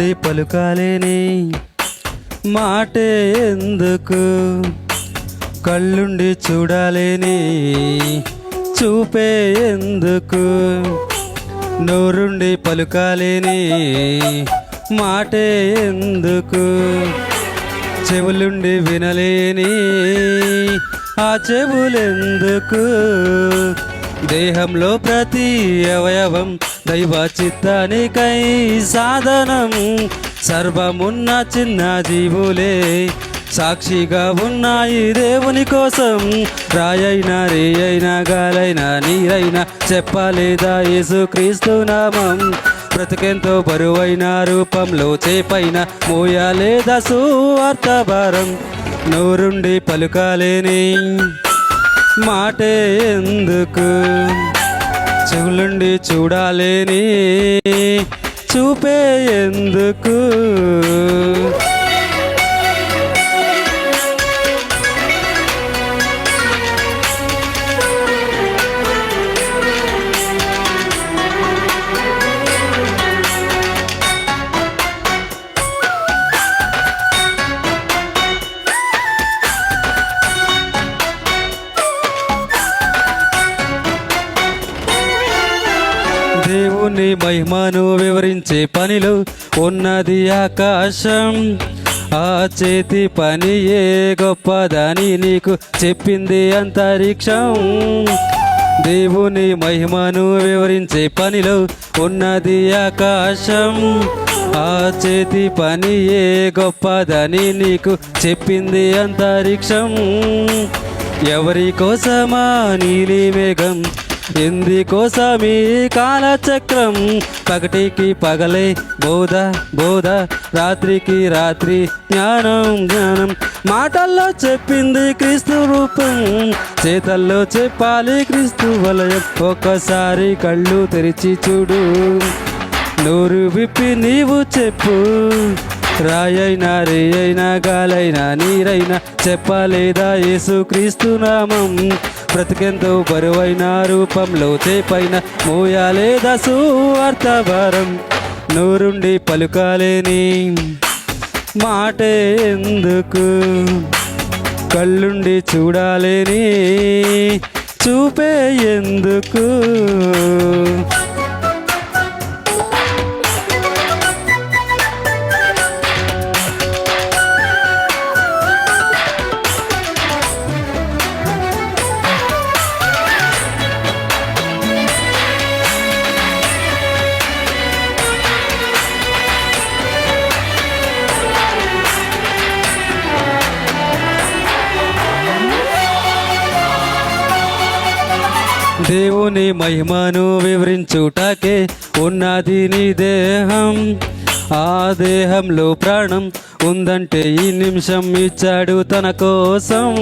నుండి పలుకాలేని మాటే ఎందుకు? కళ్ళుండి చూడాలేని చూపే ఎందుకు? నోరుండి పలుకాలేని మాటే ఎందుకు? చెవులుండి వినలేని ఆ చెవులెందుకు? దేహంలో ప్రతి అవయవం దైవ చిత్తానికై సాధనం. సర్వమున్న చిన్న జీవులే సాక్షిగా ఉన్నాయి దేవుని కోసం. రాయైనా రేయైనా గాలైనా నీరైనా చెప్పలేదా యేసుక్రీస్తు నామం. బ్రతికెంతో బరువైన రూపంలో చేపైన మోయాలేదా సువార్త భారం. నోరుండి పలుకాలేని మాటే ఎందుకు? చెవులుండి చూడాలేని చూపే ఎందుకు? దేవుని మహిమను వివరించే పనిలో ఉన్నది ఆకాశం. ఆ చేతి పని ఏ గొప్పదని నీకు చెప్పింది అంతరిక్షం. దేవుని మహిమను వివరించే పనిలో ఉన్నది ఆకాశం. ఆ చేతి పని ఏ గొప్పదని నీకు చెప్పింది అంతరిక్షం. ఎవరి కోసమా నీలి మేఘం ఎందుకోసమీ కాలచక్రం? పగటికి పగలే బోధ బోధ రాత్రికి రాత్రి జ్ఞానం జ్ఞానం. మాటల్లో చెప్పింది క్రీస్తు రూపం చేతల్లో చెప్పాలి క్రీస్తు వలయం. ఒక్కసారి కళ్ళు తెరిచి చూడు. నోరు విప్పి నీవు చెప్పు. రాయైనా రేయైనా గాలైనా నీరైనా చెప్పలేదా యేసు క్రీస్తు నామం? బ్రతికెంతో బరువైన రూపంలో చేపైన మోయాలేదా సువార్త భారం నోరుండి పలుకాలేని మాటే ఎందుకు? కళ్ళుండి చూడాలేని చూపే ఎందుకు? దేవుని మహిమను వివరించుటకే ఉన్నది నీ దేహం. ఆ దేహంలో ప్రాణం ఉందంటే ఈ నిమిషం ఇచ్చాడు తన కోసం.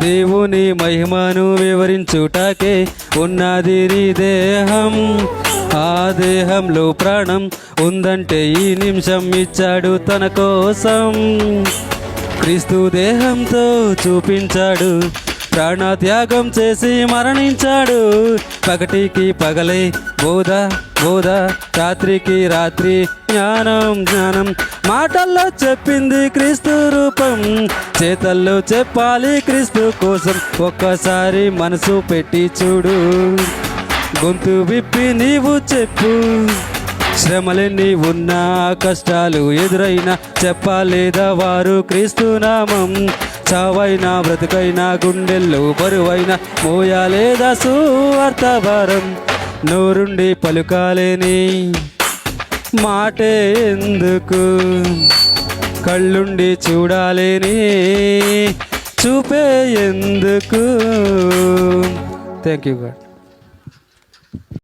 దేవుని మహిమను వివరించుటకే ఉన్నది నీ దేహం. ఆ దేహంలో ప్రాణం ఉందంటే ఈ నిమిషం ఇచ్చాడు తన కోసం. క్రీస్తు దేహంతో చూపించాడు ప్రాణత్యాగం చేసి మరణించాడు. పగటికి పగలే బోధ బోధ రాత్రికి రాత్రి జ్ఞానం జ్ఞానం. మాటల్లో చెప్పింది క్రీస్తు రూపం చేతల్లో చెప్పాలి క్రీస్తు కోసం. ఒక్కసారి మనసు పెట్టి చూడు. గొంతు విప్పి నీవు చెప్పు. శ్రమలెన్ని ఉన్నా కష్టాలు ఎదురైనా చెప్పలేదా వారు క్రీస్తు నామం? చావైనా బ్రతుకైనా గుండెల్లో బరువైనా మోయాలేదా సువార్త భారం. నోరుండి పలుకాలేని మాటే ఎందుకు? కళ్ళుండి చూడాలేని చూపే ఎందుకు? Thank you God